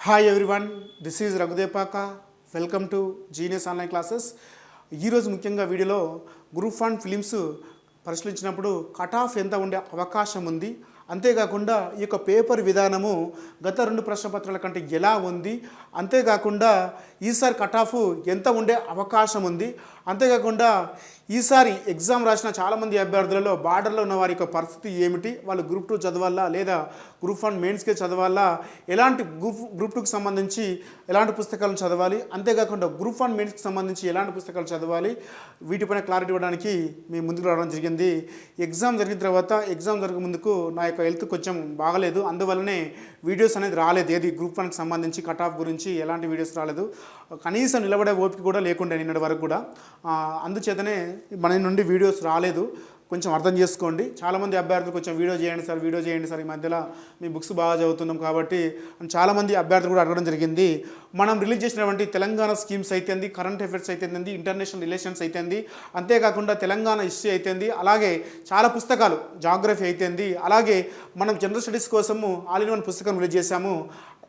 Hi everyone this is Raghudepaka welcome to genius online classes ఈరోజు ముఖ్యంగా వీడియోలో group one prelims పరిశీలించినప్పుడు cut off ఎంత ఉండే అవకాశం ఉంది. అంతేకాకుండా ఈ యొక్క పేపర్ విధానము గత రెండు ప్రశ్నపత్రాల కంటే ఎలా ఉంది? అంతేకాకుండా ఈసారి కట్ ఆఫ్ ఎంత ఉండే అవకాశం ఉంది. అంతేకాకుండా ఈసారి ఎగ్జామ్ రాసిన చాలామంది అభ్యర్థులలో బార్డర్లో ఉన్న వారి యొక్క పరిస్థితి ఏమిటి? వాళ్ళు గ్రూప్ టూ చదవాలా? లేదా గ్రూప్ వన్ మెయిన్స్కే చదవాలా? ఎలాంటి గ్రూప్ గ్రూప్ టూకి సంబంధించి ఎలాంటి పుస్తకాలను చదవాలి? అంతేకాకుండా గ్రూప్ వన్ మెయిన్స్కి సంబంధించి ఎలాంటి పుస్తకాలు చదవాలి? వీటిపైన క్లారిటీ ఇవ్వడానికి మీ ముందుకు రావడం జరిగింది. ఎగ్జామ్ జరిగిన తర్వాత ఎగ్జామ్ జరిగే ముందుకు నా యొక్క హెల్త్ కొంచెం బాగలేదు. అందువల్లనే వీడియోస్ అనేది రాలేదు. ఏది గ్రూప్ వన్కి సంబంధించి కట్ ఆఫ్ గురించి ఎలాంటి వీడియోస్ రాలేదు. కనీసం నిలబడే ఓపిక కూడా లేకుండే నిన్నటి వరకు కూడా. అందుచేతనే మన నుండి వీడియోస్ రాలేదు. కొంచెం అర్థం చేసుకోండి. చాలామంది అభ్యర్థులు కొంచెం వీడియో చేయండి సార్ వీడియో చేయండి సార్. ఈ మధ్యలో మీ బుక్స్ బాగా చదువుతున్నాం కాబట్టి చాలామంది అభ్యర్థులు కూడా అడగడం జరిగింది. మనం రిలీజ్ చేసినటువంటి తెలంగాణ స్కీమ్స్ అయితేంది కరెంట్ అఫైర్స్ అయితేంది ఇంటర్నేషనల్ రిలేషన్స్ అయితేంది అంతేకాకుండా తెలంగాణ హిస్టరీ అయితేంది అలాగే చాలా పుస్తకాలు జాగ్రఫీ అయితేంది అలాగే మనం జనరల్ స్టడీస్ కోసము ఆల్ ఇన్ వన్ పుస్తకం రిలీజ్ చేశాము.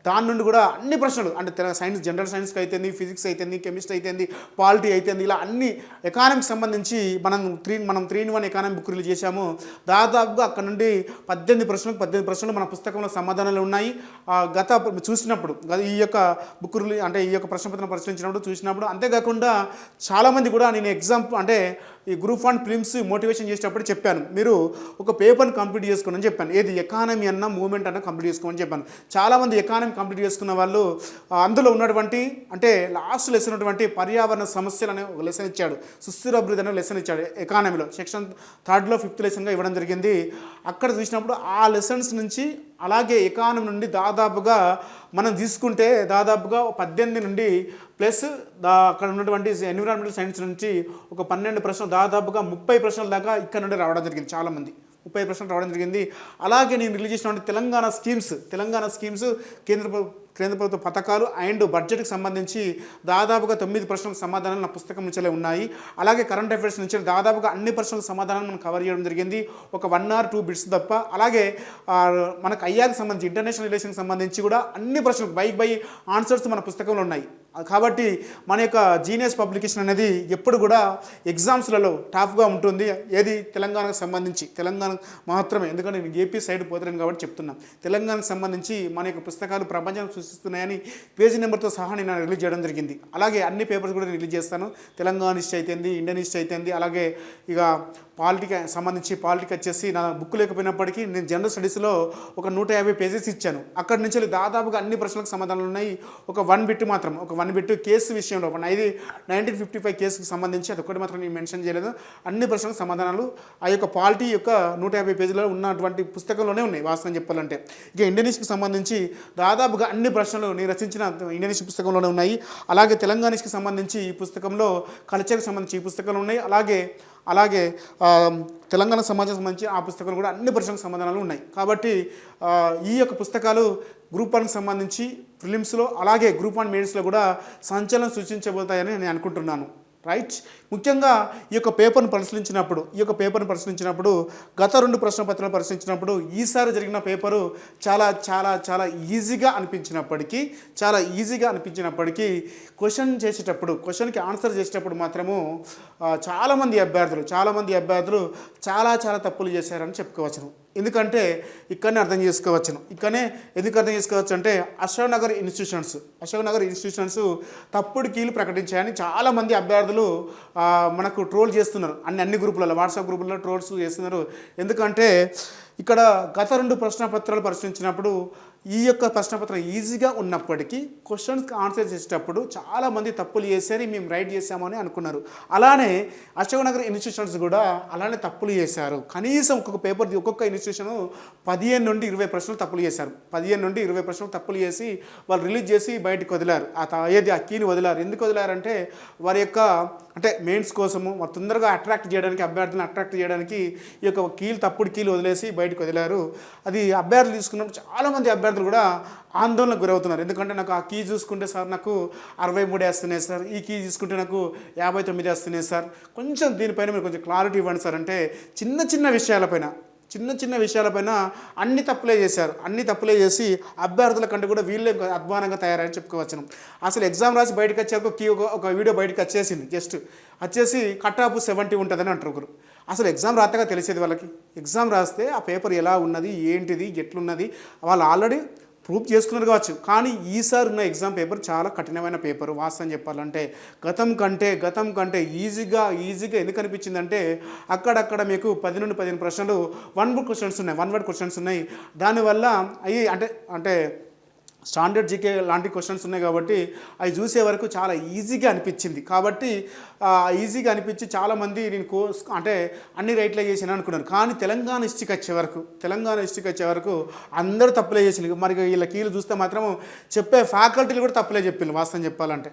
దాని నుండి కూడా అన్ని ప్రశ్నలు అంటే సైన్స్ జనరల్ సైన్స్కి అయితేంది ఫిజిక్స్ అయితేంది కెమిస్ట్రీ అయితేంది పాలిటీ అయితేంది ఇలా అన్ని ఎకానమీకి సంబంధించి మనం త్రీ మనం three in one economy book release చేశాము దాదాపుగా అక్కడ నుండి పద్దెనిమిది ప్రశ్నలకు పద్దెనిమిది ప్రశ్నలు మన పుస్తకంలో సమాధానాలు ఉన్నాయి. ఆ, గత చూసినప్పుడు గత ఈ యొక్క బుక్ రిలీజ్ అంటే ఈ యొక్క ప్రశ్నపత్రం పరిశీలించినప్పుడు చూసినప్పుడు అంతేకాకుండా చాలామంది కూడా నేను ఎగ్జామ్ అంటే ఈ గ్రూప్ వన్ ఫిలిమ్స్ మోటివేషన్ చేసేటప్పుడు చెప్పాను. మీరు ఒక పేపర్ని కంప్లీట్ చేసుకోండి అని చెప్పాను. ఏది ఎకానమీ అన్న మూమెంట్ అన్న కంప్లీట్ చేసుకోమని చెప్పాను. చాలామంది ఎకానమీ కంప్లీట్ చేసుకున్న వాళ్ళు అందులో ఉన్నటువంటి అంటే లాస్ట్ లెసన్ ఉన్నటువంటి పర్యావరణ సమస్యలు అనే ఒక లెసన్ ఇచ్చాడు. సుస్థిర అభివృద్ధి అనే లెసన్ ఇచ్చాడు ఎకానమీలో. సెక్షన్ థర్డ్లో ఫిఫ్త్ లెసన్గా ఇవ్వడం జరిగింది. అక్కడ చూసినప్పుడు ఆ లెసన్స్ నుంచి అలాగే ఎకానమీ నుండి దాదాపుగా మనం తీసుకుంటే దాదాపుగా పద్దెనిమిది నుండి ప్లస్ దా అక్కడ ఉన్నటువంటి ఎన్విరాన్మెంటల్ సైన్స్ నుంచి ఒక పన్నెండు ప్రశ్నలు దాదాపుగా ముప్పై ప్రశ్నల దాకా ఇక్కడ నుండి రావడం జరిగింది చాలామంది ముప్పై ప్రశ్నలు రావడం జరిగింది. అలాగే నేను రిలీజ్ చేసినటువంటి తెలంగాణ స్కీమ్స్ తెలంగాణ స్కీమ్స్ కేంద్ర కేంద్ర ప్రభుత్వ పథకాలు అండ్ బడ్జెట్కి సంబంధించి దాదాపుగా తొమ్మిది ప్రశ్నలకు సమాధానాలు నా పుస్తకం నుంచే ఉన్నాయి. అలాగే కరెంట్ అఫైర్స్ నుంచి దాదాపుగా అన్ని ప్రశ్నలకు సమాధానం మనం కవర్ చేయడం జరిగింది. ఒక వన్ ఆర్ టూ బిట్స్ తప్ప. అలాగే మనకు అయ్యాకి సంబంధించి ఇంటర్నేషనల్ రిలేషన్కి సంబంధించి కూడా అన్ని ప్రశ్నలకు బై బై ఆన్సర్స్ మన పుస్తకంలో ఉన్నాయి. కాబట్టి మన యొక్క జీనియస్ పబ్లికేషన్ అనేది ఎప్పుడు కూడా ఎగ్జామ్స్లలో టాఫ్గా ఉంటుంది. ఏది తెలంగాణకు సంబంధించి తెలంగాణ మాత్రమే. ఎందుకంటే నేను ఏపీ సైడ్ పోతున్నాను కాబట్టి చెప్తున్నాను తెలంగాణకు సంబంధించి మన యొక్క పుస్తకాలు ప్రపంచం సృష్టిస్తున్నాయని పేజీ నెంబర్తో సహా నేను రిలీజ్ చేయడం జరిగింది. అలాగే అన్ని పేపర్స్ కూడా రిలీజ్ చేస్తాను. తెలంగాణ ఇష్ట అయితేంది ఇండియన్ ఇష్ట అయితేంది అలాగే ఇక పాలిటిక్ సంబంధించి పాలిటిక్ వచ్చేసి నా బుక్ లేకపోయినప్పటికీ నేను జనరల్ స్టడీస్లో ఒక నూట యాభై పేజెస్ ఇచ్చాను. అక్కడి నుంచి దాదాపుగా అన్ని ప్రశ్నలకు సమాధానాలు ఉన్నాయి. ఒక వన్ బిట్ మాత్రం ఒక వన్ బిట్ కేసు విషయంలో ఒక ఇది నైన్టీన్ ఫిఫ్టీ ఫైవ్ కేసుకి సంబంధించి అది ఒకటి మాత్రం నేను మెన్షన్ చేయలేదు. అన్ని ప్రశ్నలకు సమాధానాలు ఆ యొక్క పాలిటీ యొక్క నూట యాభై పేజీలో ఉన్నటువంటి పుస్తకంలోనే ఉన్నాయి వాస్తవం చెప్పాలంటే. ఇక ఇండోనేషియాకి సంబంధించి దాదాపుగా అన్ని ప్రశ్నలు నేను రచించిన ఇండోనేషియా పుస్తకంలోనే ఉన్నాయి. అలాగే తెలంగాణకి సంబంధించి ఈ పుస్తకంలో కల్చర్కి సంబంధించి ఈ పుస్తకాలు ఉన్నాయి. అలాగే అలాగే తెలంగాణ సమాజం సంబంధించి ఆ పుస్తకాలు కూడా అన్ని ప్రశ్నలకు సంబంధాలు ఉన్నాయి. కాబట్టి ఈ యొక్క పుస్తకాలు గ్రూప్ వన్కి సంబంధించి ఫిలిమ్స్లో అలాగే గ్రూప్ వన్ మెయిన్స్లో కూడా సంచలనం సృష్టించబోతాయని నేను అనుకుంటున్నాను. రైట్ ముఖ్యంగా ఈ యొక్క పేపర్ను పరిశీలించినప్పుడు ఈ యొక్క పేపర్ను పరిశీలించినప్పుడు గత రెండు ప్రశ్న పత్రాలు పరిశీలించినప్పుడు ఈసారి జరిగిన పేపరు చాలా చాలా చాలా ఈజీగా అనిపించినప్పటికీ చాలా ఈజీగా అనిపించినప్పటికీ క్వశ్చన్ చేసేటప్పుడు క్వశ్చన్కి ఆన్సర్ చేసేటప్పుడు మాత్రము చాలామంది అభ్యర్థులు చాలామంది అభ్యర్థులు చాలా చాలా తప్పులు చేశారని చెప్పుకోవచ్చును. ఎందుకంటే ఇక్కడనే అర్థం చేసుకోవచ్చును. ఇక్కడనే ఎందుకు అర్థం చేసుకోవచ్చు అంటే అశోక్ నగర్ ఇన్స్టిట్యూషన్స్ అశోక్ నగర్ ఇన్స్టిట్యూషన్స్ తప్పుడు కీలు ప్రకటించాయని చాలామంది అభ్యర్థులు మనకు ట్రోల్ చేస్తున్నారు. అన్ని అన్ని గ్రూపులలో వాట్సాప్ గ్రూపులలో ట్రోల్స్ చేస్తున్నారు. ఎందుకంటే ఇక్కడ గత రెండు ప్రశ్న పత్రాలు పరిశీలించినప్పుడు ఈ యొక్క ప్రశ్నపత్రం ఈజీగా ఉన్నప్పటికీ క్వశ్చన్స్కి ఆన్సర్ చేసేటప్పుడు చాలామంది తప్పులు చేశారు మేము రైట్ చేశామని అనుకున్నారు. అలానే అశోక్ నగర్ ఇన్స్టిట్యూషన్స్ కూడా అలానే తప్పులు చేశారు. కనీసం ఒక్కొక్క పేపర్ ఒక్కొక్క ఇన్స్టిట్యూషన్ పదిహేను నుండి ఇరవై ప్రశ్నలు తప్పులు చేశారు. పదిహేను నుండి ఇరవై ప్రశ్నలు తప్పులు చేసి వాళ్ళు రిలీజ్ చేసి బయటకు వదిలారు. ఆ ఏది ఆ కీని వదిలారు. ఎందుకు వదిలారంటే వారి యొక్క అంటే మెయిన్స్ కోసము మరి తొందరగా అట్రాక్ట్ చేయడానికి అభ్యర్థులను అట్రాక్ట్ చేయడానికి ఈ యొక్క కీలు తప్పుడు కీలు వదిలేసి బయటకు వదిలారు. అది అభ్యర్థులు తీసుకున్నప్పుడు చాలామంది అభ్యర్థులు కూడా ఆందోళనకు గురవుతున్నారు. ఎందుకంటే నాకు ఆ కీ చూసుకుంటే సార్ నాకు అరవై మూడు వేస్తున్నాయి సార్. ఈ కీ చూసుకుంటే నాకు యాభై తొమ్మిది వేస్తున్నాయి సార్. కొంచెం దీనిపైన మీరు కొంచెం క్లారిటీ ఇవ్వండి సార్. అంటే చిన్న చిన్న విషయాలపైన చిన్న చిన్న విషయాలపైన అన్ని తప్పులే చేశారు. అన్ని తప్పులే చేసి అభ్యర్థుల కంటే కూడా వీళ్ళే అధ్వానంగా తయారని చెప్పుకోవచ్చును. అసలు ఎగ్జామ్ రాసి బయటకు వచ్చాక కీ ఒక ఒక వీడియో బయటకు వచ్చేసింది. జస్ట్ వచ్చేసి కట్ ఆఫ్ సెవెంటీ ఉంటుందని అంటారు ఒకరు. అసలు ఎగ్జామ్ రాతగా తెలిసేది వాళ్ళకి. ఎగ్జామ్ రాస్తే ఆ పేపర్ ఎలా ఉన్నది ఏంటిది ఎట్లున్నది వాళ్ళు ఆల్రెడీ ప్రూఫ్ చేసుకున్నారు కావచ్చు. కానీ ఈసారి ఉన్న ఎగ్జామ్ పేపర్ చాలా కఠినమైన పేపర్. వాస్తవం చెప్పాలంటే గతం కంటే గతం కంటే ఈజీగా ఈజీగా ఎందుకు అనిపించిందంటే అక్కడక్కడ మీకు పది నుండి పదిహేను ప్రశ్నలు వన్ వర్డ్ క్వశ్చన్స్ ఉన్నాయి వన్ వర్డ్ క్వశ్చన్స్ ఉన్నాయి. దానివల్ల అవి అంటే అంటే స్టాండర్డ్ జీకే లాంటి క్వశ్చన్స్ ఉన్నాయి కాబట్టి అవి చూసే వరకు చాలా ఈజీగా అనిపించింది. కాబట్టి ఈజీగా అనిపించి చాలామంది నేను కోర్స్ అంటే అన్ని రైట్లే చేసాను అనుకున్నారు. కానీ తెలంగాణ హిస్టరీకి వచ్చే వరకు తెలంగాణ హిస్టరీకి వచ్చే వరకు అందరూ తప్పులే చేసింది మరి వీళ్ళ కీలు చూస్తే మాత్రం చెప్పే ఫ్యాకల్టీలు కూడా తప్పులే చెప్పింది వాస్తవం చెప్పాలంటే.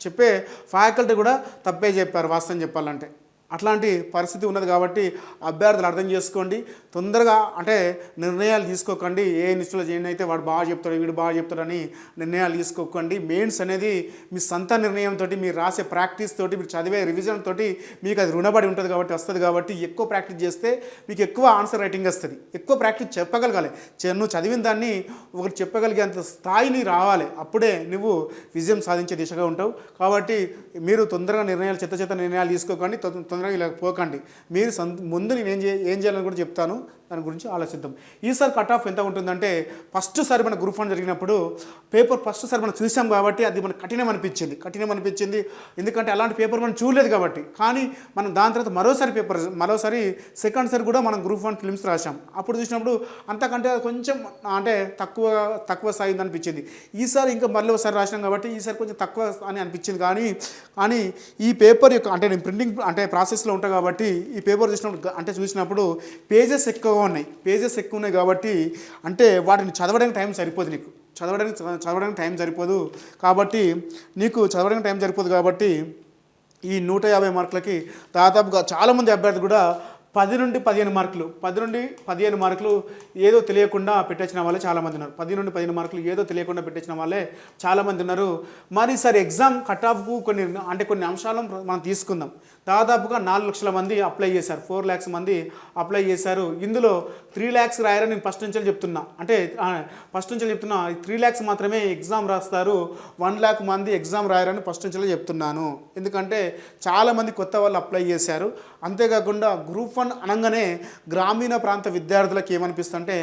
చెప్పే ఫ్యాకల్టీ కూడా తప్పే చెప్పారు వాస్తవం చెప్పాలంటే. అట్లాంటి పరిస్థితి ఉన్నది కాబట్టి అభ్యర్థులు అర్థం చేసుకోండి. తొందరగా అంటే నిర్ణయాలు తీసుకోకండి. ఏ నిష్ఠలో చేయని అయితే వాడు బాగా చెప్తాడు వీడు బాగా చెప్తాడని నిర్ణయాలు తీసుకోకండి. మెయిన్స్ అనేది మీ సొంత నిర్ణయంతో మీరు రాసే ప్రాక్టీస్ తోటి మీరు చదివే రివిజన్ తోటి మీకు అది రుణపడి ఉంటుంది కాబట్టి వస్తుంది కాబట్టి ఎక్కువ ప్రాక్టీస్ చేస్తే మీకు ఎక్కువ ఆన్సర్ రైటింగ్ వస్తుంది. ఎక్కువ ప్రాక్టీస్ చెప్పగలగాలి. నువ్వు చదివిన దాన్ని ఒకటి చెప్పగలిగేంత స్థాయిని రావాలి. అప్పుడే నువ్వు విజయం సాధించే దిశగా ఉంటావు. కాబట్టి మీరు తొందరగా నిర్ణయాలు చెత్త చెత్త నిర్ణయాలు తీసుకోకండి. తొ- ఇలా పోకండి. మీరు సంత ముందు నేను ఏం చే ఏం చేయాలని కూడా చెప్తాను. దాని గురించి ఆలోచిద్దాం. ఈసారి కట్ ఆఫ్ ఎంత ఉంటుందంటే ఫస్ట్ సారి మన గ్రూప్ వన్ జరిగినప్పుడు పేపర్ ఫస్ట్ సారి మనం చూసాం కాబట్టి అది మనకు కఠినం అనిపించింది. కఠినం అనిపించింది. ఎందుకంటే అలాంటి పేపర్ మనం చూడలేదు కాబట్టి. కానీ మనం దాని తర్వాత మరోసారి పేపర్ మరోసారి సెకండ్ సారి కూడా మనం గ్రూప్ వన్ ఫిల్మ్స్ రాసాం అప్పుడు చూసినప్పుడు అంతకంటే కొంచెం అంటే తక్కువ తక్కువ స్థాయి అనిపించింది. ఈసారి ఇంకా మళ్ళీ ఒకసారి రాసినాం కాబట్టి ఈసారి కొంచెం తక్కువ అని అనిపించింది. కానీ కానీ ఈ పేపర్ యొక్క అంటే నేను ప్రింటింగ్ అంటే ప్రాసెస్లో ఉంటా కాబట్టి ఈ పేపర్ చూసినప్పుడు అంటే చూసినప్పుడు పేజెస్ ఎక్కువ ఎక్కువగా ఉన్నాయి. పేజెస్ ఎక్కువ ఉన్నాయి కాబట్టి అంటే వాటిని చదవడానికి టైం సరిపోదు నీకు. చదవడానికి చదవడానికి టైం సరిపోదు కాబట్టి నీకు చదవడానికి టైం సరిపోదు కాబట్టి ఈ నూట యాభై మార్కులకి దాదాపుగా చాలామంది అభ్యర్థులు కూడా పది నుండి పదిహేను మార్కులు పది నుండి పదిహేను మార్కులు ఏదో తెలియకుండా పెట్టేసిన వాళ్ళే చాలామంది ఉన్నారు. పది నుండి పదిహేను మార్కులు ఏదో తెలియకుండా పెట్టేసిన వాళ్ళే చాలామంది ఉన్నారు. మరి సార్ ఎగ్జామ్ కట్ ఆఫ్కు కొన్ని అంటే కొన్ని అంశాలను మనం తీసుకుందాం. దాదాపుగా నాలుగు లక్షల మంది అప్లై చేశారు. ఫోర్ ల్యాక్స్ మంది అప్లై చేశారు. ఇందులో త్రీ ల్యాక్స్ రాయారని నేను ఫస్ట్ నుంచి చెప్తున్నా. అంటే ఫస్ట్ నుంచి చెప్తున్నా త్రీ ల్యాక్స్ మాత్రమే ఎగ్జామ్ రాస్తారు. వన్ ల్యాక్ మంది ఎగ్జామ్ రాయారని ఫస్ట్ నుంచి చెప్తున్నాను. ఎందుకంటే చాలామంది కొత్త వాళ్ళు అప్లై చేశారు. అంతేకాకుండా గ్రూప్ వన్ అనగానే గ్రామీణ ప్రాంత విద్యార్థులకు ఏమనిపిస్తుంటే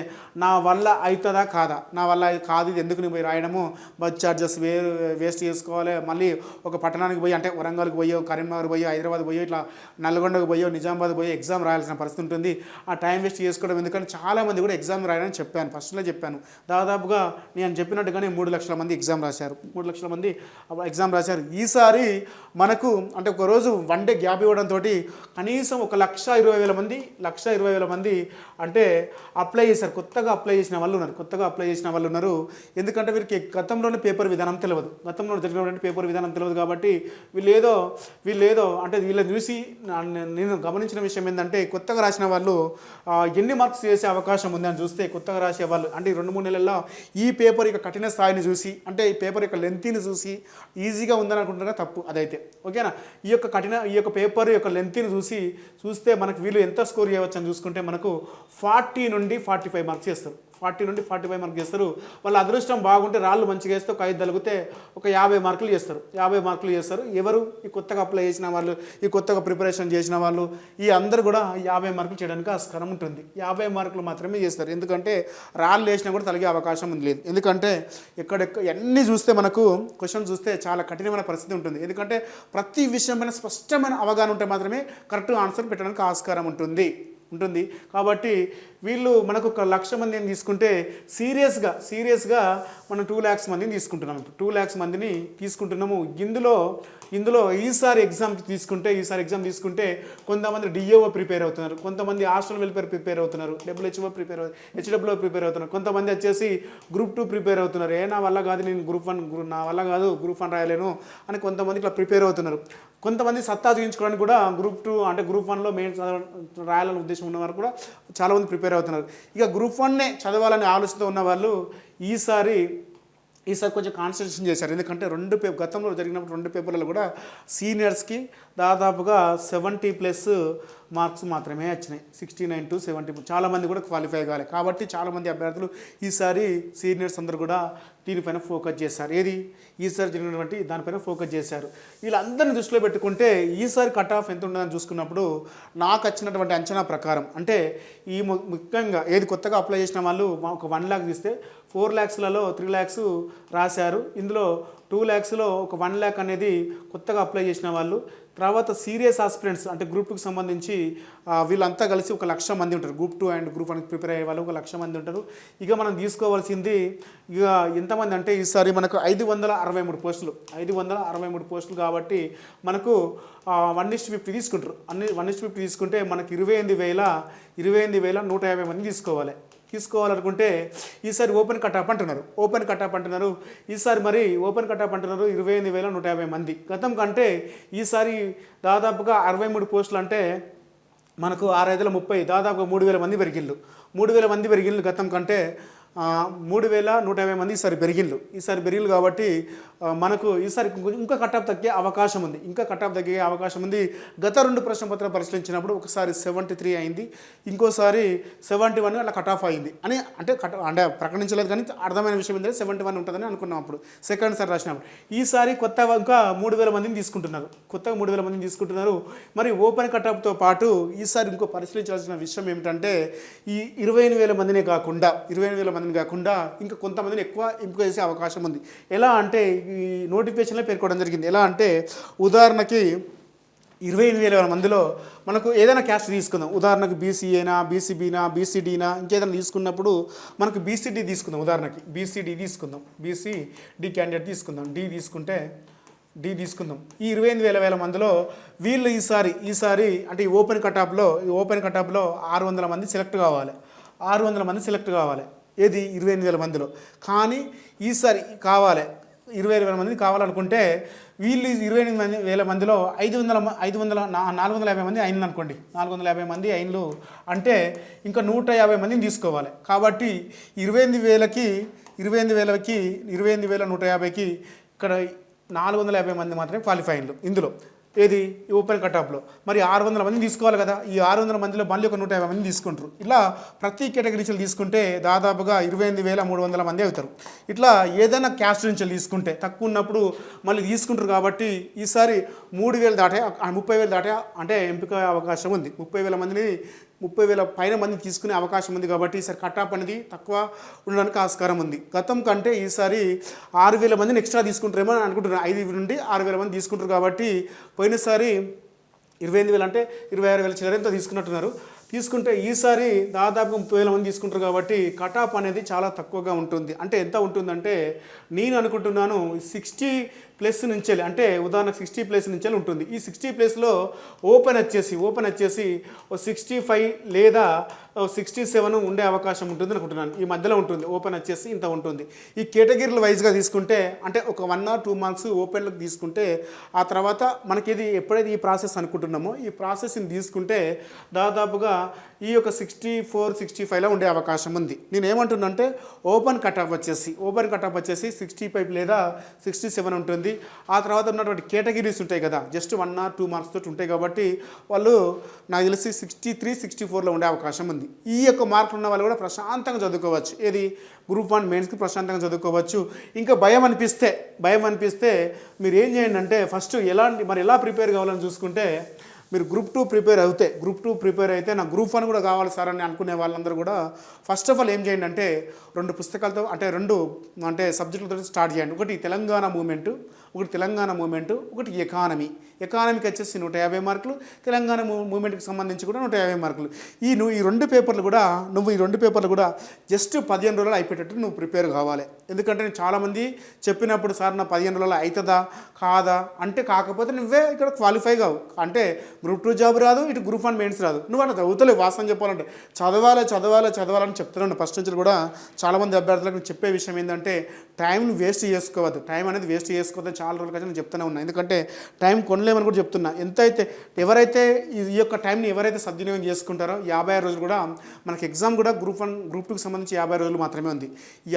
నా వల్ల అవుతుందా కాదా? నా వల్ల కాదు ఇది ఎందుకు నేను పోయి రాయడము? బస్ ఛార్జెస్ వే వేస్ట్ చేసుకోవాలి. మళ్ళీ ఒక పట్టణానికి పోయి అంటే వరంగల్కి పోయో కరీంనగర్ పోయో హైదరాబాద్ పోయో ఇట్లా నల్గొండకు పోయో నిజామాబాద్ పోయో ఎగ్జామ్ రాయాల్సిన పరిస్థితి ఉంటుంది. ఆ టైం వేస్ట్ చేసుకోవడం ఎందుకంటే చాలామంది కూడా ఎగ్జామ్ రాయడానికి చెప్పాను. ఫస్ట్లో చెప్పాను. దాదాపుగా నేను చెప్పినట్టుగానే మూడు లక్షల మంది ఎగ్జామ్ రాశారు. మూడు లక్షల మంది ఎగ్జామ్ రాశారు. ఈసారి మనకు అంటే ఒక రోజు వన్ డే గ్యాప్ ఇవ్వడంతో కనీసం ఒక లక్ష ఇరవై వేల మంది లక్ష ఇరవై వేల మంది అంటే అప్లై చేశారు. కొత్తగా అప్లై చేసిన వాళ్ళు ఉన్నారు. కొత్తగా అప్లై చేసిన వాళ్ళు ఉన్నారు. ఎందుకంటే వీరికి గతంలోనే పేపర్ విధానం తెలియదు. గతంలో జరిగినటువంటి పేపర్ విధానం తెలియదు కాబట్టి వీళ్ళేదో వీళ్ళేదో వీళ్ళు ఏదో అంటే వీళ్ళని చూసి నేను గమనించిన విషయం ఏంటంటే కొత్తగా రాసిన వాళ్ళు ఎన్ని మార్క్స్ చేసే అవకాశం ఉంది అని చూస్తే కొత్తగా రాసే వాళ్ళు అంటే రెండు మూడు నెలల్లో ఈ పేపర్ యొక్క కఠిన స్థాయిని చూసి అంటే ఈ పేపర్ యొక్క లెంత్ని చూసి ఈజీగా ఉందని అనుకుంటున్నారా తప్పు. అదైతే. ఓకేనా? ఈ యొక్క కఠిన ఈ యొక్క పేపర్ యొక్క లెంత్ని చూసి చూస్తే మనకు వీళ్ళు ఎంత స్కోర్ చేయవచ్చు అని చూసుకుంటే మనకు ఫార్టీ నుండి ఫార్టీ ఫైవ్ మార్క్స్ చేస్తారు. ఫార్టీ నుండి ఫార్టీ ఫైవ్ మార్క్స్ చేస్తారు. వాళ్ళ అదృష్టం బాగుంటే రాళ్ళు మంచిగా వేస్తే ఒక ఐదు తలిగితే ఒక యాభై మార్కులు చేస్తారు. యాభై మార్కులు చేస్తారు. ఎవరు ఈ కొత్తగా అప్లై చేసిన వాళ్ళు ఈ కొత్తగా ప్రిపరేషన్ చేసిన వాళ్ళు ఈ అందరు కూడా యాభై మార్కులు చేయడానికి ఆస్కారం ఉంటుంది. యాభై మార్కులు మాత్రమే చేస్తారు. ఎందుకంటే రాళ్ళు వేసినా కూడా తలిగే అవకాశం ఉంది లేదు. ఎందుకంటే ఎక్కడెక్క అన్నీ చూస్తే మనకు క్వశ్చన్ చూస్తే చాలా కఠినమైన పరిస్థితి ఉంటుంది. ఎందుకంటే ప్రతి విషయమైన స్పష్టమైన అవగాహన ఉంటే మాత్రమే కరెక్ట్ ఆన్సర్ పెట్టడానికి ఆస్కారం ఉంటుంది. ఉంటుంది. కాబట్టి వీళ్ళు మనకు ఒక లక్ష మందిని తీసుకుంటే సీరియస్గా సీరియస్గా మనం టూ ల్యాక్స్ మందిని తీసుకుంటున్నాం ఇప్పుడు టూ ల్యాక్స్ మందిని తీసుకుంటున్నాము. ఇందులో ఇందులో ఈసారి ఎగ్జామ్ తీసుకుంటే ఈసారి ఎగ్జామ్ తీసుకుంటే కొంతమంది డిఏఓ ప్రిపేర్ అవుతున్నారు. కొంతమంది హాస్టల్ వెల్ఫేర్ ప్రిపేర్ అవుతున్నారు. డబ్ల్యూహెచ్ఓ ప్రిపేర్ హెచ్డబ్ల్యూఓ ప్రిపేర్ అవుతున్నారు. కొంతమంది వచ్చేసి గ్రూప్ టూ ప్రిపేర్ అవుతున్నారు. ఏ నా వల్ల కాదు నేను గ్రూప్ వన్ నా వల్ల కాదు గ్రూప్ వన్ రాయలేను అని కొంతమంది ఇట్లా ప్రిపేర్ అవుతున్నారు. కొంతమంది సత్తా చూపించుకోవడానికి కూడా గ్రూప్ టూ అంటే గ్రూప్ వన్లో మెయిన్ చదవ రాయాలని ఉద్దేశం ఉన్న వారు కూడా చాలామంది ప్రిపేర్ అవుతున్నారు. ఇక గ్రూప్ వన్నే చదవాలని ఆలోచనతో ఉన్న వాళ్ళు ఈసారి ఈసారి కొంచెం కాన్సన్ట్రేషన్ చేశారు. ఎందుకంటే రెండు పేపర్ గతంలో జరిగినప్పుడు రెండు పేపర్లలో కూడా సీనియర్స్కి దాదాపుగా సెవెంటీ ప్లస్ మార్క్స్ మాత్రమే వచ్చినాయి. సిక్స్టీ నైన్ టు సెవెంటీ చాలామంది కూడా క్వాలిఫై కావాలి కాబట్టి చాలామంది అభ్యర్థులు ఈసారి సీనియర్స్ అందరూ కూడా దీనిపైన ఫోకస్ చేశారు. ఏది? ఈసారి జరిగినటువంటి దానిపైన ఫోకస్ చేశారు. వీళ్ళందరిని దృష్టిలో పెట్టుకుంటే ఈసారి కట్ ఆఫ్ ఎంత ఉండదని చూసుకున్నప్పుడు నాకు వచ్చినటువంటి అంచనా ప్రకారం అంటే ఈ ము- ముఖ్యంగా ఏది కొత్తగా అప్లై చేసిన వాళ్ళు ఒక వన్ ల్యాక్ తీస్తే ఫోర్ ల్యాక్స్లలో త్రీ ల్యాక్స్ రాశారు. ఇందులో టూ ల్యాక్స్లో ఒక వన్ ల్యాక్ అనేది కొత్తగా అప్లై చేసిన వాళ్ళు. తర్వాత సీరియస్ ఆస్పిరెంట్స్ అంటే గ్రూప్కి సంబంధించి వీళ్ళంతా కలిసి ఒక లక్ష మంది ఉంటారు. గ్రూప్ టూ అండ్ గ్రూప్ వన్కి ప్రిపేర్ అయ్యే వాళ్ళు ఒక లక్ష మంది ఉంటారు. ఇక మనం తీసుకోవాల్సింది ఇక ఎంతమంది అంటే ఈసారి మనకు ఐదు వందల అరవై మూడు పోస్టులు. ఐదు వందల అరవై మూడు పోస్టులు కాబట్టి మనకు వన్ ఇస్ట్ ఫిఫ్టీ తీసుకుంటారు. అన్ని వన్ ఇస్ట్ ఫిఫ్టీ తీసుకుంటే మనకు ఇరవై ఎనిమిది వేల ఇరవై ఎనిమిది వేల నూట యాభై మంది తీసుకోవాలి. తీసుకోవాలనుకుంటే ఈసారి ఓపెన్ కటాప్ అంటున్నారు. ఓపెన్ కటాప్ అంటున్నారు. ఈసారి మరి ఓపెన్ కటాప్ అంటున్నారు ఇరవై ఎనిమిది వేల నూట యాభై మంది. గతం కంటే ఈసారి దాదాపుగా అరవై మూడు పోస్టులు అంటే మనకు ఆరు ఐదుల ముప్పై దాదాపుగా మూడు వేల మంది పెరిగిళ్ళు. మూడు వేల మంది పెరిగిళ్ళు గతం కంటే మూడు వేల నూట యాభై మంది ఈసారి పెరిగిళ్ళు. ఈసారి పెరిగిళ్ళు కాబట్టి మనకు ఈసారి ఇంకా కటాప్ తగ్గే అవకాశం ఉంది. ఇంకా కటాప్ తగ్గే అవకాశం ఉంది. గత రెండు ప్రశ్న పత్రాలు పరిశీలించినప్పుడు ఒకసారి సెవెంటీ త్రీ అయింది. ఇంకోసారి సెవెంటీ వన్ అలా కట్ ఆఫ్ అయింది. అని అంటే కట్ అంటే ప్రకటించలేదు కానీ అర్థమైన విషయం ఏంటంటే సెవెంటీ వన్ ఉంటుందని అనుకున్నాం అప్పుడు. సెకండ్ సారి రాసినప్పుడు. ఈసారి కొత్త ఇంకా మూడు వేల మందిని తీసుకుంటున్నారు. కొత్తగా మూడు వేల మందిని తీసుకుంటున్నారు. మరి ఓపెన్ కటాప్తో పాటు ఈసారి ఇంకో పరిశీలించాల్సిన విషయం ఏమిటంటే ఈ ఇరవై ఎనిమిది వేల మందినే కాకుండా ఇరవై ఎనిమిది వేల మందిని కాకుండా ఇంకా కొంతమందిని ఎక్కువ ఎంపిక చేసే అవకాశం ఉంది. ఎలా అంటే ఈ నోటిఫికేషన్లో పేర్కోవడం జరిగింది. ఎలా అంటే ఉదాహరణకి ఇరవై ఎనిమిది వేల మందిలో మనకు ఏదైనా క్యాస్ట్ తీసుకుందాం. ఉదాహరణకు బీసీఏనా బీసీబీనా బీసీడీనా ఇంకేదైనా తీసుకున్నప్పుడు మనకు బీసీడీ తీసుకుందాం ఉదాహరణకి. బీసీడీ తీసుకుందాం. బీసీడీ క్యాండిడేట్ తీసుకుందాం. డి తీసుకుంటే డి తీసుకుందాం. ఈ ఇరవై ఎనిమిది వేల వేల మందిలో వీళ్ళు ఈసారి ఈసారి అంటే ఈ ఓపెన్ కటాప్లో ఈ ఓపెన్ కటాప్లో ఆరు వందల మంది సెలెక్ట్ కావాలి. ఆరు వందల మంది సెలెక్ట్ కావాలి. ఏది? ఇరవై ఎనిమిది వేల మందిలో. కానీ ఈసారి కావాలి. ఇరవై వేల మంది కావాలనుకుంటే వీళ్ళు ఇరవై ఎనిమిది మంది వేల మందిలో ఐదు వందల ఐదు వందల నాలుగు వందల యాభై మంది అయిన్లు అనుకోండి. నాలుగు వందల యాభై మంది అయినలు అంటే ఇంకా నూట యాభై మందిని తీసుకోవాలి. కాబట్టి ఇరవై ఎనిమిది వేలకి ఇరవై ఎనిమిది వేలకి ఇరవై ఎనిమిది వేల నూట యాభైకి ఇక్కడ నాలుగు వందల యాభై మంది మాత్రమే క్వాలిఫై అయ్యిండ్రు ఇందులో. ఏది? ఈ ఓపెన్ కటాప్లో మరి ఆరు వందల మంది తీసుకోవాలి కదా. ఈ ఆరు వందల మందిలో మళ్ళీ ఒక నూట యాభై మంది తీసుకుంటారు. ఇలా ప్రతి కేటగిరీస్ తీసుకుంటే దాదాపుగా ఇరవై ఎనిమిది వేల మూడు వందల మంది అవుతారు. ఇట్లా ఏదైనా క్యాస్ట్ నుంచి తీసుకుంటే తక్కువ ఉన్నప్పుడు మళ్ళీ తీసుకుంటారు కాబట్టి ఈసారి మూడు వేలు దాటే ముప్పై వేలు దాటే అంటే ఎంపిక అవకాశం ఉంది. ముప్పై వేల మందిని ముప్పై వేల పైన మంది తీసుకునే అవకాశం ఉంది కాబట్టి ఈసారి కటాప్ అనేది తక్కువ ఉండడానికి ఆస్కారం ఉంది. గతం కంటే ఈసారి ఆరు వేల మందిని ఎక్స్ట్రా తీసుకుంటారేమో అని అనుకుంటున్నాను ఐదు నుండి ఆరు వేల మంది తీసుకుంటారు కాబట్టి పోయినసారి ఇరవై ఎనిమిది వేలు అంటే ఇరవై ఆరు వేల చిల్లరంతో తీసుకున్నట్టున్నారు. తీసుకుంటే ఈసారి దాదాపు ముప్పై వేల మంది తీసుకుంటారు కాబట్టి కటాప్ అనేది చాలా తక్కువగా ఉంటుంది. అంటే ఎంత ఉంటుందంటే నేను అనుకుంటున్నాను సిక్స్టీ ప్లస్ నుంచి అంటే ఉదాహరణకు సిక్స్టీ ప్లస్ నుంచి ఉంటుంది. ఈ సిక్స్టీ ప్లస్లో ఓపెన్ వచ్చేసి ఓపెన్ వచ్చేసి ఓ సిక్స్టీ ఫైవ్ లేదా సిక్స్టీ సెవెన్ ఉండే అవకాశం ఉంటుంది అనుకుంటున్నాను. ఈ మధ్యలో ఉంటుంది ఓపెన్ వచ్చేసి ఇంత ఉంటుంది. ఈ కేటగిరీల వైజ్గా తీసుకుంటే అంటే ఒక వన్ ఆర్ టూ మంత్స్ ఓపెన్లకు తీసుకుంటే ఆ తర్వాత మనకి ఇది ఎప్పుడైతే ఈ ప్రాసెస్ అనుకుంటున్నామో ఈ ప్రాసెస్ని తీసుకుంటే దాదాపుగా ఈ యొక్క సిక్స్టీ ఫోర్ సిక్స్టీ ఫైవ్లో ఉండే అవకాశం ఉంది. నేను ఏమంటున్నానంటే ఓపెన్ కటాఫ్ వచ్చేసి ఓపెన్ కటాఫ్ వచ్చేసి సిక్స్టీ ఫైవ్ లేదా సిక్స్టీ సెవెన్ ఉంటుంది. ఆ తర్వాత ఉన్నటువంటి కేటగిరీస్ ఉంటాయి కదా just one or two marks తోటి ఉంటాయి కాబట్టి వాళ్ళు నాకు తెలిసి సిక్స్టీ త్రీ సిక్స్టీ ఫోర్లో ఉండే అవకాశం ఉంది. ఈ యొక్క మార్కులు ఉన్న వాళ్ళు కూడా ప్రశాంతంగా చదువుకోవచ్చు. ఏది? గ్రూప్ వన్ మెయిన్స్కి ప్రశాంతంగా చదువుకోవచ్చు. ఇంకా భయం అనిపిస్తే భయం అనిపిస్తే మీరు ఏం చేయండి అంటే ఫస్ట్ ఎలాంటి మరి ఎలా ప్రిపేర్ కావాలని చూసుకుంటే మీరు గ్రూప్ టూ ప్రిపేర్ అవుతే గ్రూప్ టూ ప్రిపేర్ అయితే నాకు గ్రూప్ వన్ కూడా కావాలి సార్ అని అనుకునే వాళ్ళందరూ కూడా ఫస్ట్ ఆఫ్ ఆల్ ఏం చేయండి అంటే రెండు పుస్తకాలతో అంటే రెండు అంటే సబ్జెక్టులతో స్టార్ట్ చేయండి. ఒకటి తెలంగాణ మూమెంట్ ఒకటి తెలంగాణ మూమెంట్ ఒకటి ఎకానమీ. ఎకానమీకి వచ్చేసి నూట యాభై మార్కులు తెలంగాణ మూ మూమెంట్కి సంబంధించి కూడా నూట యాభై మార్కులు. ఈ నువ్వు ఈ రెండు పేపర్లు కూడా నువ్వు ఈ రెండు పేపర్లు కూడా జస్ట్ పదిహేను రోజులు అయిపోయేటట్టు నువ్వు ప్రిపేర్ కావాలి. ఎందుకంటే నేను చాలామంది చెప్పినప్పుడు సార్ నా పదిహేను రోజులు అవుతుందా కాదా? అంటే కాకపోతే నువ్వే ఇక్కడ క్వాలిఫై కావు. అంటే గ్రూప్ టూ జాబ్ రాదు ఇటు గ్రూప్ వన్ మెయిన్స్ రాదు. నువ్వు అట్లా చదువుతలేవు వాస్తవం చెప్పాలంటే. చదవాలి చదవాలి చదవాలని చెప్తున్నాను. ఫస్ట్ నుంచి కూడా చాలామంది అభ్యర్థులకు చెప్పే విషయం ఏంటంటే టైంని వేస్ట్ చేసుకోవద్దు. టైం అనేది వేస్ట్ చేసుకోవద్దని చాలా రోజుల నేను చెప్తూనే ఉన్నాను ఎందుకంటే టైం కొనలేమని కూడా చెప్తున్నా. ఎంత అయితే ఎవరైతే ఈ ఈ యొక్క టైంని ఎవరైతే సద్వినియోగం చేసుకుంటారో యాభై ఆరు రోజులు కూడా మనకి ఎగ్జామ్ కూడా గ్రూప్ వన్ గ్రూప్ టూకి సంబంధించి యాభై రోజులు మాత్రమే ఉంది.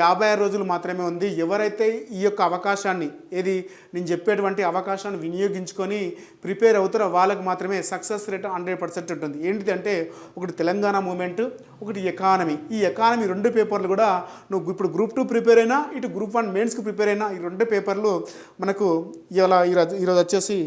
యాభై ఆరు రోజులు మాత్రమే ఉంది. ఎవరైతే ఈ యొక్క అవకాశాన్ని ఏది నేను చెప్పేటువంటి అవకాశాన్ని వినియోగించుకొని ప్రిపేర్ అవుతారో వాళ్ళకి మాత్రమే సక్సెస్ రేట్ హండ్రెడ్ పర్సెంట్ ఉంటుంది. ఏంటిది అంటే ఒకటి తెలంగాణ మూమెంట్ ఒకటి ఎకానమీ ఈ ఎకానమీ రెండు పేపర్లు కూడా నువ్వు ఇప్పుడు గ్రూప్ టూ ప్రిపేర్ అయినా ఇటు గ్రూప్ వన్ మెయిన్స్కి ప్రిపేర్ అయినా ఈ రెండు పేపర్లు మనకు ఇలా ఈరోజు ఈరోజు వచ్చేసి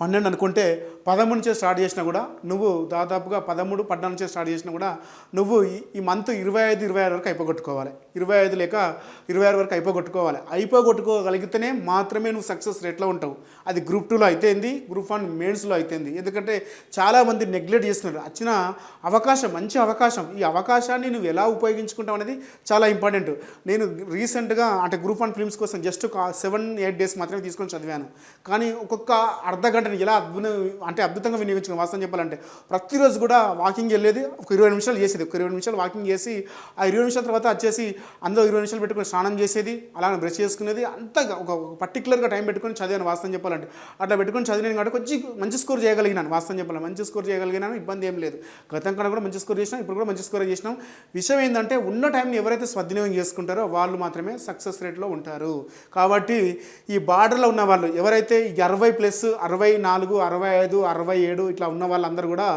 పన్నెండు అనుకుంటే పదమూడు నుంచే స్టార్ట్ చేసినా కూడా నువ్వు దాదాపుగా పదమూడు పద్నాలుగు నుంచే స్టార్ట్ చేసినా కూడా నువ్వు ఈ- మంత్ ఇరవై ఐదు ఇరవై ఆరు వరకు అయిపోగొట్టుకోవాలి. ఇరవై ఐదు లేక ఇరవై ఆరు వరకు అయిపోగొట్టుకోవాలి. అయిపోగొట్టుకోగలిగితేనే మాత్రమే నువ్వు సక్సెస్ రేట్లో ఉంటావు. అది గ్రూప్ టూలో అయితేంది గ్రూప్ వన్ మెయిన్స్లో అయితేంది ఎందుకంటే చాలామంది నెగ్లెక్ట్ చేస్తున్నారు. వచ్చిన అవకాశం మంచి అవకాశం ఈ అవకాశాన్ని నువ్వు ఎలా ఉపయోగించుకుంటావు అనేది చాలా ఇంపార్టెంట్. నేను రీసెంట్గా అంటే గ్రూప్ వన్ ఫిల్మ్స్ కోసం జస్ట్ ఒక సెవెన్ ఎయిట్ డేస్ మాత్రమే తీసుకొని చదివాను. కానీ ఒక్కొక్క అర్ధ గంటని ఎలా అద్భుతం అంటే అద్భుతంగా వినియోగించుకుని వాస్తవం చెప్పాలంటే ప్రతిరోజు కూడా వాకింగ్ వెళ్ళేది ఒక ఇరవై నిమిషాలు చేసేది. ఒక ఇరవై నిమిషాలు వాకింగ్ చేసి ఆ ఇరవై నిమిషాల తర్వాత వచ్చేసి అందులో ఇరవై నిమిషాలు పెట్టుకొని స్నానం చేసేది అలానే బ్రష్ చేసుకునేది. అంత ఒక పర్టికులర్గా టైం పెట్టుకుని చదివాను వాస్తవం చెప్పాలంటే. అట్లా పెట్టుకొని చదివాను కాబట్టి కొంచెం మంచి స్కోర్ చేయగలిగినాను వాస్తవం చెప్పాలి మంచి స్కోర్ చేయగలిగినాను ఇబ్బంది ఏం లేదు. గతం కన్నా కూడా మంచి స్కోర్ చేసినాం ఇప్పుడు కూడా మంచి స్కోర్ చేసినాం. విషయం ఏంటంటే ఉన్న టైంని ఎవరైతే సద్వినియోగం చేసుకుంటారో వాళ్ళు మాత్రమే సక్సెస్ రేట్లో ఉంటారు. కాబట్టి ఈ బార్డర్లో ఉన్న వాళ్ళు ఎవరైతే ఈ అరవై ప్లస్ అరవై నాలుగు అరవై ఐదు అరవై ఏడు ఇట్లా ఉన్న వాళ్ళందరూ కూడా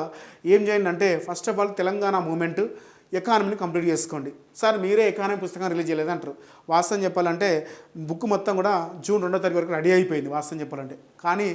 ఏం చేయండి అంటే first of all Telangana movement ఎకానమీని complete చేసుకోండి. సార్ మీరే ఎకానమీ పుస్తకం రిలీజ్ చేయలేదు అంటారు. వాస్తవం చెప్పాలంటే బుక్ మొత్తం కూడా జూన్ రెండో తారీఖు వరకు రెడీ అయిపోయింది వాస్తవం చెప్పాలంటే. కానీ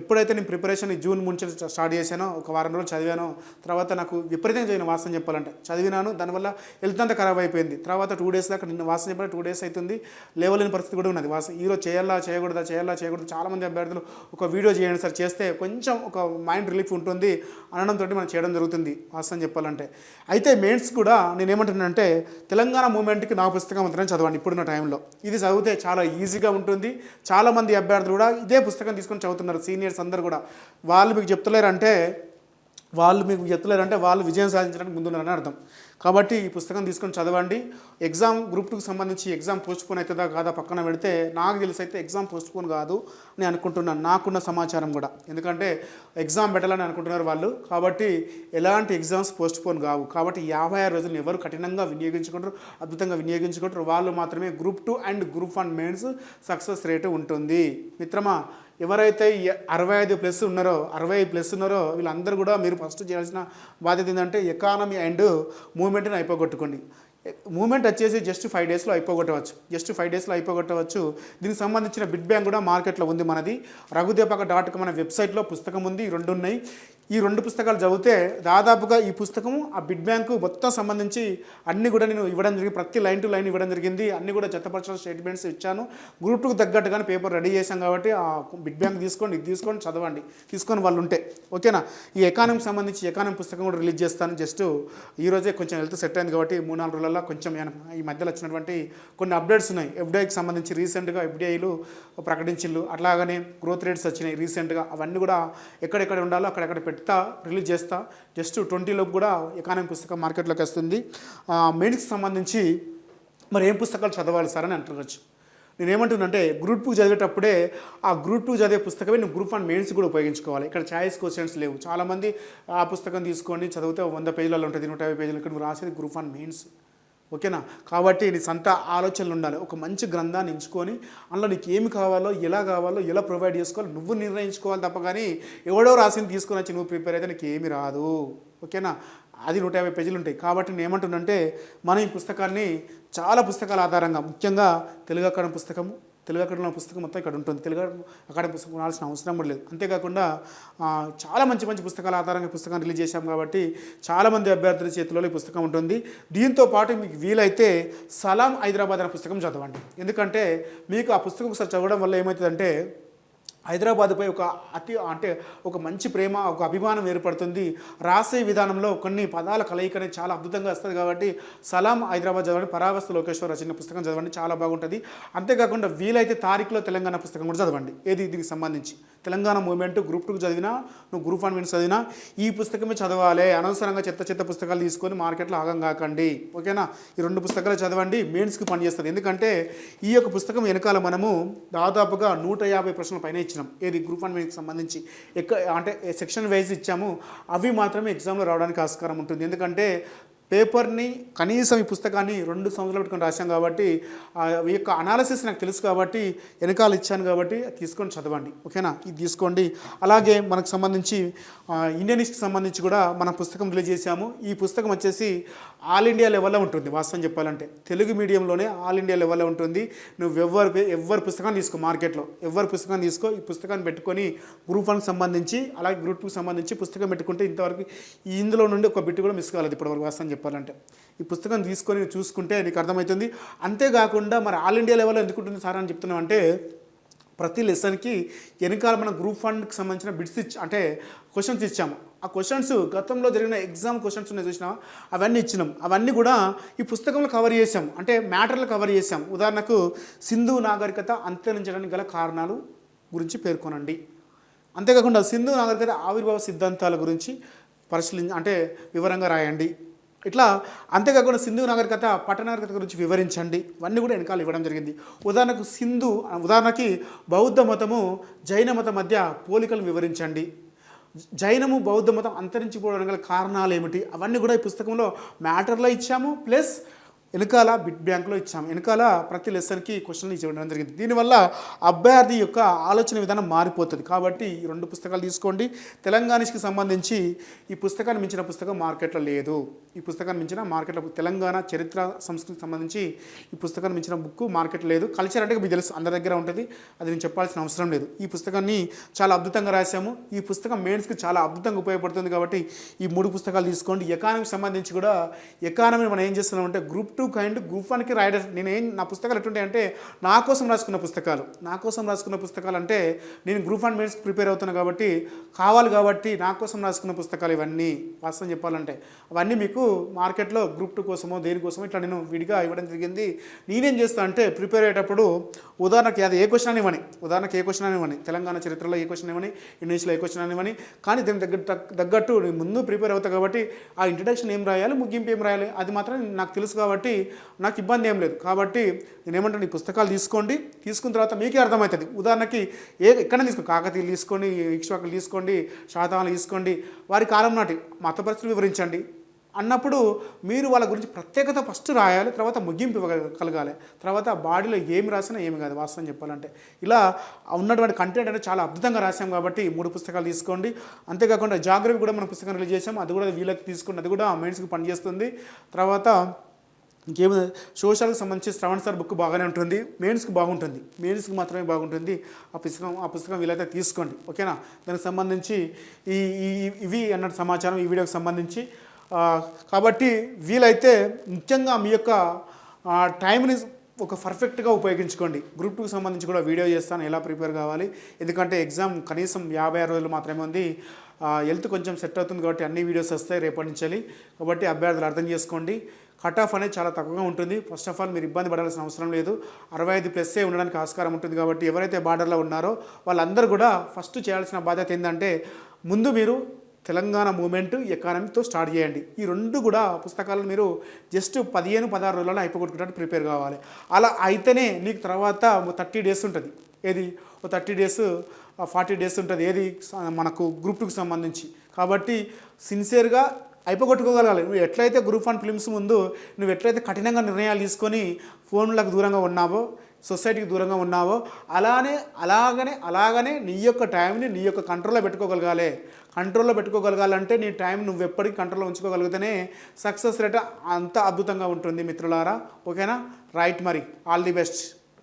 ఎప్పుడైతే నేను ప్రిపరేషన్ జూన్ ముంచి స్టార్ట్ చేశానో ఒక వారం రోజులు చదివాను తర్వాత నాకు విపరీతంగా చదివిన వాస్తవం చెప్పాలంటే చదివినాను దానివల్ల హెల్త్ అంతా ఖరాబ్ అయిపోయింది. తర్వాత టూ డేస్ దాకా నిన్న వాస్తవం చెప్పాలి టూ డేస్ అవుతుంది లేవలేని పరిస్థితి కూడా ఉన్నది. వాస్తవం ఈరోజు చేయాలా చేయకూడదా చేయాలా చేయకూడదు చాలామంది అభ్యర్థులు ఒక వీడియో చేయండి సార్ చేస్తే కొంచెం ఒక మైండ్ రిలీఫ్ ఉంటుంది అనడంతో మనం చేయడం జరుగుతుంది వాస్తవం చెప్పాలంటే. అయితే మెయిన్స్ కూడా నేనేమంటున్నానంటే తెలంగాణ మూమెంట్కి నా పుస్తకం మాత్రమే చదవండి ఇప్పుడున్న టైంలో. ఇది చదివితే చాలా ఈజీగా ఉంటుంది. చాలామంది అభ్యర్థులు కూడా ఇదే పుస్తకం తీసుకొని చదువుతున్నారు సీనియర్స్ అందరు కూడా. వాళ్ళు మీకు చెప్తలేరంటే వాళ్ళు మీకు చెప్తలేరంటే వాళ్ళు విజయం సాధించడానికి ముందున్నారని అర్థం. కాబట్టి ఈ పుస్తకం తీసుకొని చదవండి. ఎగ్జామ్ గ్రూప్ టూకి సంబంధించి ఎగ్జామ్ పోస్ట్పోన్ అవుతుందా కాదా పక్కన పెడితే నాకు తెలిసి అయితే ఎగ్జామ్ పోస్ట్పోన్ కాదు నేను అనుకుంటున్నాను. నాకున్న సమాచారం కూడా. ఎందుకంటే ఎగ్జామ్ పెట్టాలని అనుకుంటున్నారు వాళ్ళు. కాబట్టి ఎలాంటి ఎగ్జామ్స్ పోస్ట్పోన్ కావు. కాబట్టి యాభై ఆరు రోజులు ఎవరు కఠినంగా వినియోగించుకుంటారు అద్భుతంగా వినియోగించుకుంటారు వాళ్ళు మాత్రమే group two and group one mains success rate ఉంటుంది. మిత్రమా ఎవరైతే అరవై ఐదు ప్లస్ ఉన్నారో అరవై ప్లస్ ఉన్నారో వీళ్ళందరూ కూడా మీరు ఫస్ట్ చేయాల్సిన బాధ్యత ఏంటంటే ఎకానమీ అండ్ మూమెంట్ని అయిపోగొట్టుకోండి. మూమెంట్ వచ్చేసి జస్ట్ ఫైవ్ డేస్లో అయిపోగొట్టవచ్చు. జస్ట్ ఫైవ్ డేస్లో అయిపోగొట్టవచ్చు. దీనికి సంబంధించిన బిడ్ బ్యాంక్ కూడా మార్కెట్లో ఉంది మనది. రఘుదేపక డాట్ కామ్ అనే వెబ్సైట్లో పుస్తకం ఉంది రెండు ఉన్నాయి ఈ రెండు పుస్తకాలు చదివితే దాదాపుగా ఈ పుస్తకము ఆ బిడ్ బ్యాంకు మొత్తం సంబంధించి అన్ని కూడా నేను ఇవ్వడం జరిగింది. ప్రతి లైన్ టు లైన్ ఇవ్వడం జరిగింది. అన్ని కూడా జతపరచడం స్టేట్మెంట్స్ ఇచ్చాను. గ్రూప్ టూకి తగ్గట్టుగానే పేపర్ రెడీ చేశాం కాబట్టి ఆ బిడ్ బ్యాంక్ తీసుకోండి ఇది తీసుకోండి చదవండి. తీసుకొని వాళ్ళు ఉంటే. ఓకేనా? ఈ ఎకానమీకి సంబంధించి ఎకానమీ పుస్తకం కూడా రిలీజ్ చేస్తాను. జస్ట్ ఈ రోజే కొంచెం హెల్త్ సెట్ అయింది కాబట్టి మూడు నాలుగు రోజులలో కొంచెం ఈ మధ్యలో వచ్చినటువంటి కొన్ని అప్డేట్స్ ఉన్నాయి. ఎఫ్డిఐకి సంబంధించి రీసెంట్గా ఎఫ్డిఐలు ప్రకటించిళ్ళు. అట్లాగనే గ్రోత్ రేట్స్ వచ్చినాయి రీసెంట్గా. అవన్నీ కూడా ఎక్కడెక్కడ ఉండాలో అక్కడెక్కడ పెడతా రిలీజ్ చేస్తా. జస్ట్ ట్వంటీలోపు కూడా ఎకానమీ పుస్తకం మార్కెట్లోకి వస్తుంది. మెయిన్స్కి సంబంధించి మరి ఏం పుస్తకాలు చదవాలి సార్ అని అంటుకోవచ్చు నేను గ్రూప్ టూ చదివేటప్పుడే ఆ గ్రూప్ టూ చదివే పుస్తకమే నువ్వు గ్రూప్ వన్ మెయిన్స్ కూడా ఉపయోగించుకోవాలి. ఇక్కడ ఛాయిస్ క్వశ్చన్స్ లేవు. చాలామంది ఆ పుస్తకం తీసుకొని చదివితే వంద పేజీలలో ఉంటుంది నూట యాభై పేజీలు ఇక్కడ నువ్వు రాసేది గ్రూప్ వన్ మెయిన్స్. ఓకేనా? కాబట్టి నీ సంత ఆలోచనలు ఉండాలి. ఒక మంచి గ్రంథాన్ని ఎంచుకొని అందులో నీకు ఏమి కావాలో ఎలా కావాలో ఎలా ప్రొవైడ్ చేసుకోవాలో నువ్వు నిర్ణయించుకోవాలి తప్ప కానీ ఎవడో రాసింది తీసుకొని వచ్చి నువ్వు ప్రిపేర్ అయితే నీకు ఏమి రాదు. ఓకేనా? అది నూట యాభై పేజీలు ఉంటాయి. కాబట్టి నేను ఏమంటున్నంటే మనం ఈ పుస్తకాన్ని చాలా పుస్తకాల ఆధారంగా ముఖ్యంగా తెలుగు అక్కడ పుస్తకము తెలుగు అకాడమీ పుస్తకం మొత్తం ఇక్కడ ఉంటుంది. తెలుగు అకాడమీ పుస్తకం కొనాల్సిన అవసరం కూడా లేదు. అంతేకాకుండా చాలా మంచి మంచి పుస్తకాల ఆధారంగా పుస్తకాన్ని రిలీజ్ చేశాం కాబట్టి చాలామంది అభ్యర్థుల చేతిలో ఈ పుస్తకం ఉంటుంది. దీంతో పాటు మీకు వీలైతే సలాం హైదరాబాద్ అనే పుస్తకం చదవండి. ఎందుకంటే మీకు ఆ పుస్తకం ఒకసారి చదవడం వల్ల ఏమవుతుందంటే హైదరాబాద్పై ఒక అతి అంటే ఒక మంచి ప్రేమ ఒక అభిమానం ఏర్పడుతుంది. రాసే విధానంలో కొన్ని పదాల కలయిక అనేది చాలా అద్భుతంగా వస్తుంది కాబట్టి సలాం హైదరాబాద్ చదవండి పరావస్తు లోకేశ్వర రచన పుస్తకం చదవండి చాలా బాగుంటుంది. అంతేకాకుండా వీలైతే తారీఖులో తెలంగాణ పుస్తకం కూడా చదవండి ఏది దీనికి సంబంధించి? తెలంగాణ మూవ్మెంట్ గ్రూప్ టూకి చదివినా నువ్వు గ్రూప్ వన్ మీన్స్ చదివినా ఈ పుస్తకమే చదవాలి. అనవసరంగా చెత్త చెత్త పుస్తకాలు తీసుకొని మార్కెట్లో ఆగం కాకండి. ఓకేనా? ఈ రెండు పుస్తకాలు చదవండి మెయిన్స్కి పనిచేస్తుంది. ఎందుకంటే ఈ యొక్క పుస్తకం వెనకాల మనము దాదాపుగా నూట యాభై ప్రశ్నల పైన ఇచ్చినాం. ఏది గ్రూప్ వన్ మీకు సంబంధించి? ఎక్క అంటే సెక్షన్ వైజ్ ఇచ్చాము. అవి మాత్రమే ఎగ్జామ్లో రావడానికి ఆస్కారం ఉంటుంది. ఎందుకంటే పేపర్ని కనీసం ఈ పుస్తకాన్ని రెండు సంవత్సరాలు పెట్టుకొని రాశాం కాబట్టి ఈ యొక్క అనాలిసిస్ నాకు తెలుసు కాబట్టి వెనకాల ఇచ్చాను కాబట్టి తీసుకొని చదవండి. ఓకేనా? ఇది తీసుకోండి. అలాగే మనకు సంబంధించి ఇండియన్ హిస్టరీకి సంబంధించి కూడా మన పుస్తకం రిలీజ్ చేశాము. ఈ పుస్తకం వచ్చేసి ఆల్ ఇండియా లెవెల్లో ఉంటుంది వాస్తవం చెప్పాలంటే. తెలుగు మీడియంలోనే ఆల్ ఇండియా లెవెల్లో ఉంటుంది. నువ్వు ఎవరు ఎవరి పుస్తకాన్ని తీసుకో మార్కెట్లో. ఎవరి పుస్తకాన్ని తీసుకో ఈ పుస్తకాన్ని పెట్టుకొని గ్రూప్ వన్కి సంబంధించి అలాగే గ్రూప్ టూకి సంబంధించి పుస్తకం పెట్టుకుంటే ఇంతవరకు ఈ ఇందులో నుండి ఒక బిట్టు కూడా మిస్ కాలేదు ఇప్పటివరకు వాస్తవం చెప్పాలంటే. ఈ పుస్తకం తీసుకొని చూసుకుంటే నీకు అర్థమవుతుంది అంతేకాకుండా మరి ఆల్ ఇండియా లెవెల్లో ఎందుకు ఉంటుంది సార్ అని చెప్తున్నాం అంటే ప్రతి లెసన్కి వెనకాల మన గ్రూప్ ఫండ్కి సంబంధించిన బిట్స్ ఇచ్చి అంటే క్వశ్చన్స్ ఇచ్చాము. ఆ క్వశ్చన్స్ గతంలో జరిగిన ఎగ్జామ్ క్వశ్చన్స్ ఉన్నాయి చూసినా అవన్నీ ఇచ్చినాం. అవన్నీ కూడా ఈ పుస్తకంలో కవర్ చేసాం అంటే మ్యాటర్లు కవర్ చేసాం ఉదాహరణకు సింధు నాగరికత అంతరించడానికి గల కారణాలు గురించి పేర్కొనండి. అంతేకాకుండా సింధు నాగరికత ఆవిర్భావ సిద్ధాంతాల గురించి పరిశీలించి అంటే వివరంగా రాయండి. ఇట్లా అంతేకాకుండా సింధు నాగరికత పట్టణ నాగరికత గురించి వివరించండి. ఇవన్నీ కూడా వెనకాల ఇవ్వడం జరిగింది. ఉదాహరణకు సింధు ఉదాహరణకి బౌద్ధ మతము జైన మతం మధ్య పోలికలు వివరించండి. జైనము బౌద్ధ మతం అంతరించిపోవడానికి గల కారణాలు ఏమిటి? అవన్నీ కూడా ఈ పుస్తకంలో మ్యాటర్లో ఇచ్చాము. ప్లస్ వెనకాల బిట్ బ్యాంక్లో ఇచ్చాము వెనకాల ప్రతి లెసన్కి క్వశ్చన్లు ఇవ్వడం జరిగింది. దీనివల్ల అభ్యర్థి యొక్క ఆలోచన విధానం మారిపోతుంది. కాబట్టి ఈ రెండు పుస్తకాలు తీసుకోండి. తెలంగాణకి సంబంధించి ఈ పుస్తకాన్ని మించిన పుస్తకం మార్కెట్లో లేదు. ఈ పుస్తకాన్ని మించిన మార్కెట్లో తెలంగాణ చరిత్ర సంస్కృతికి సంబంధించి ఈ పుస్తకాన్ని మించిన బుక్ మార్కెట్లో లేదు. కల్చర్ అంటే మీకు తెలుసు అందరి దగ్గర ఉంటుంది. అది నేను చెప్పాల్సిన అవసరం లేదు. ఈ పుస్తకాన్ని చాలా అద్భుతంగా రాశాము. ఈ పుస్తకం మెయిన్స్కి చాలా అద్భుతంగా ఉపయోగపడుతుంది కాబట్టి ఈ మూడు పుస్తకాలు తీసుకోండి. ఎకానమీకి సంబంధించి కూడా ఎకానమీ మనం ఏం చేస్తున్నామంటే గ్రూప్ టూ కైండ్ గ్రూప్ వన్కి రాయడం. నేను ఏం నా పుస్తకాలు ఎట్లుంటాయి అంటే నా కోసం రాసుకున్న పుస్తకాలు. నా కోసం రాసుకున్న పుస్తకాలు అంటే నేను గ్రూప్ వన్ మెయిన్స్ ప్రిపేర్ అవుతున్నాను కాబట్టి కావాలి కాబట్టి నా కోసం రాసుకున్న పుస్తకాలు ఇవన్నీ వాస్తవం చెప్పాలంటే. అవన్నీ మీకు మార్కెట్లో గ్రూప్ టూ కోసమో దేనికోసమో ఇట్లా నేను విడిగా ఇవ్వడం జరిగింది. నేనేం చేస్తాను అంటే ప్రిపేర్ అయ్యేటప్పుడు ఉదాహరణకి అది ఏ క్వశ్చన్ అని ఇవ్వని. ఉదాహరణకి ఏ క్వశ్చన్ అని ఇవ్వని. తెలంగాణ చరిత్రలో ఏ క్వశ్చన్ ఇవ్వని. ఇంగ్లీష్లో ఏ క్వశ్చన్ అని ఇవ్వని. కానీ దీని దగ్గర తగ్గట్టు నేను ముందు ప్రిపేర్ అవుతా కాబట్టి ఆ ఇంట్రడక్షన్ ఏం రాయాలి? ముగింపు ఏం రాయాలి? అది మాత్రం నాకు తెలుసు కాబట్టి కాబట్టి నాకు ఇబ్బంది ఏం లేదు. కాబట్టి నేను ఏమంటాను ఈ పుస్తకాలు తీసుకోండి. తీసుకున్న తర్వాత మీకే అర్థమవుతుంది. ఉదాహరణకి ఏ ఎక్కడ తీసుకోండి కాకతీయులు తీసుకోండి ఇక్ష్వాకులు తీసుకోండి శాతవాహనులు తీసుకోండి వారి కాలం నాటి మత పరిస్థితులు వివరించండి. అన్నప్పుడు మీరు వాళ్ళ గురించి ప్రత్యేకత ఫస్ట్ రాయాలి తర్వాత ముగింపు ఇవ్వగలగాలి తర్వాత బాడీలో ఏమి రాసినా ఏమి కాదు వాస్తవం చెప్పాలంటే. ఇలా ఉన్నటువంటి కంటెంట్ అనేది చాలా అద్భుతంగా రాసాం కాబట్టి మూడు పుస్తకాలు తీసుకోండి. అంతేకాకుండా జాగ్రఫీ కూడా మన పుస్తకం రిలీజ్ చేసాం అది కూడా వీళ్ళకి తీసుకోండి అది కూడా మైండ్స్కి పనిచేస్తుంది. తర్వాత ఇంకేమో సోషల్కి సంబంధించి శ్రవణ్ సార్ బుక్ బాగానే ఉంటుంది. మెయిన్స్కి బాగుంటుంది. మెయిన్స్కి మాత్రమే బాగుంటుంది. ఆ పుస్తకం ఆ పుస్తకం వీలైతే తీసుకోండి. ఓకేనా? దానికి సంబంధించి ఈ ఈ- ఇవి అన్నట్టు సమాచారం ఈ వీడియోకి సంబంధించి. కాబట్టి వీలైతే ముఖ్యంగా మీ యొక్క టైంని ఒక పర్ఫెక్ట్గా ఉపయోగించుకోండి. గ్రూప్ టూకి సంబంధించి కూడా వీడియో చేస్తాను. ఎలా ప్రిపేర్ కావాలి? ఎందుకంటే ఎగ్జామ్ కనీసం యాభై ఆరు రోజులు మాత్రమే ఉంది. హెల్త్ కొంచెం సెట్ అవుతుంది కాబట్టి అన్ని వీడియోస్ వస్తాయి రేపటి నుంచి. కాబట్టి అభ్యర్థులు అర్థం చేసుకోండి. కట్ ఆఫ్ అనేది చాలా తక్కువగా ఉంటుంది. ఫస్ట్ ఆఫ్ ఆల్ మీరు ఇబ్బంది పడాల్సిన అవసరం లేదు. అరవై ఐదు ప్లస్సే ఉండడానికి ఆస్కారం ఉంటుంది కాబట్టి ఎవరైతే బార్డర్లో ఉన్నారో వాళ్ళందరూ కూడా ఫస్ట్ చేయాల్సిన బాధ్యత ఏంటంటే ముందు మీరు తెలంగాణ మూమెంట్ ఎకానమీతో స్టార్ట్ చేయండి. ఈ రెండు కూడా పుస్తకాలను మీరు జస్ట్ పదిహేను పదహారు రోజులలో అయిపోగొట్టుకుంటే ప్రిపేర్ కావాలి. అలా అయితేనే మీకు తర్వాత థర్టీ డేస్ ఉంటుంది. ఏది? ఓ థర్టీ డేస్ ఫార్టీ డేస్ ఉంటుంది. ఏది? మనకు గ్రూప్ టూకి సంబంధించి. కాబట్టి సిన్సియర్గా అయిపోగొట్టుకోగలగాలి. నువ్వు ఎట్లయితే గ్రూప్ వన్ ఫిలిమ్స్ ముందు నువ్వు ఎట్లయితే కఠినంగా నిర్ణయాలు తీసుకొని ఫోన్లకు దూరంగా ఉన్నావో సొసైటీకి దూరంగా ఉన్నావో అలానే అలాగనే అలాగనే నీ యొక్క టైంని నీ యొక్క కంట్రోల్లో పెట్టుకోగలగాలి. కంట్రోల్లో పెట్టుకోగలగాలంటే నీ టైం నువ్వు ఎప్పటికీ కంట్రోల్లో ఉంచుకోగలిగితేనే సక్సెస్ రేట్ అంత అద్భుతంగా ఉంటుంది మిత్రులారా. ఓకేనా? రైట్ మరి. All the best